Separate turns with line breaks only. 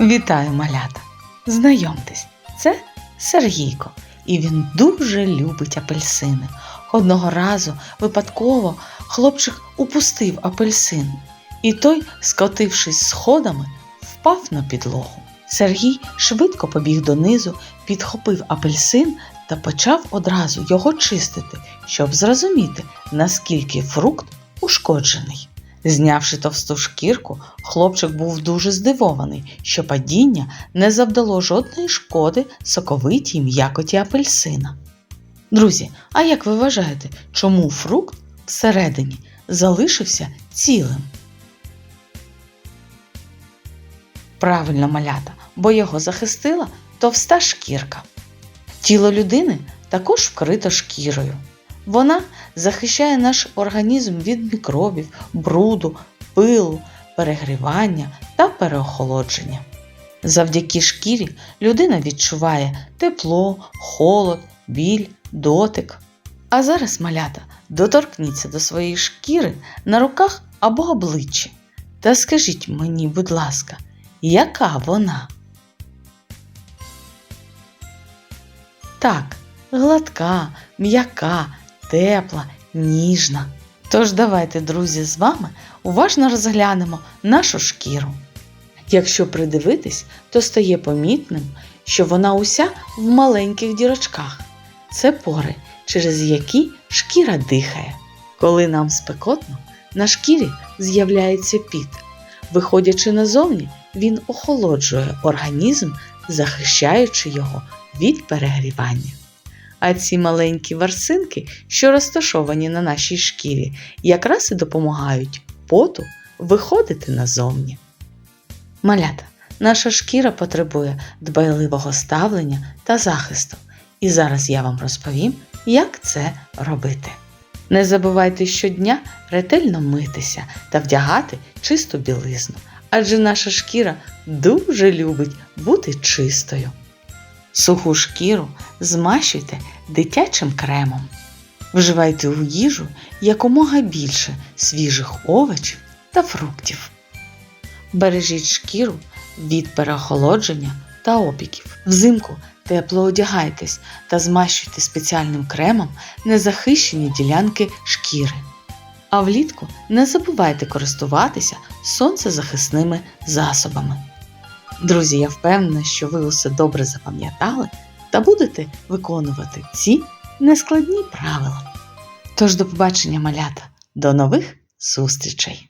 Вітаю, малята! Знайомтесь, це Сергійко, і він дуже любить апельсини. Одного разу випадково хлопчик упустив апельсин, і той, скотившись сходами, впав на підлогу. Сергій швидко побіг донизу, підхопив апельсин та почав одразу його чистити, щоб зрозуміти, наскільки фрукт ушкоджений. Знявши товсту шкірку, хлопчик був дуже здивований, що падіння не завдало жодної шкоди соковитій м'якоті апельсина. Друзі, а як ви вважаєте, чому фрукт всередині залишився цілим? Правильно малята, бо його захистила товста шкірка. Тіло людини також вкрито шкірою. Вона захищає наш організм від мікробів, бруду, пилу, перегрівання та переохолодження. Завдяки шкірі людина відчуває тепло, холод, біль, дотик. А зараз, малята, доторкніться до своєї шкіри на руках або обличчі. Та скажіть мені, будь ласка, яка вона? Так, гладка, м'яка, тепла, ніжна. Тож давайте, друзі, з вами уважно розглянемо нашу шкіру. Якщо придивитись, то стає помітним, що вона уся в маленьких дірочках. Це пори, через які шкіра дихає. Коли нам спекотно, на шкірі з'являється піт. Виходячи назовні, він охолоджує організм, захищаючи його від перегрівання. А ці маленькі варсинки, що розташовані на нашій шкірі, якраз і допомагають поту виходити назовні. Малята, наша шкіра потребує дбайливого ставлення та захисту. І зараз я вам розповім, як це робити. Не забувайте щодня ретельно митися та вдягати чисту білизну, адже наша шкіра дуже любить бути чистою. Суху шкіру змащуйте дитячим кремом. Вживайте у їжу якомога більше свіжих овочів та фруктів. Бережіть шкіру від переохолодження та опіків. Взимку тепло одягайтесь та змащуйте спеціальним кремом незахищені ділянки шкіри. А влітку не забувайте користуватися сонцезахисними засобами. Друзі, я впевнена, що ви усе добре запам'ятали та будете виконувати ці нескладні правила. Тож до побачення, малята, до нових зустрічей!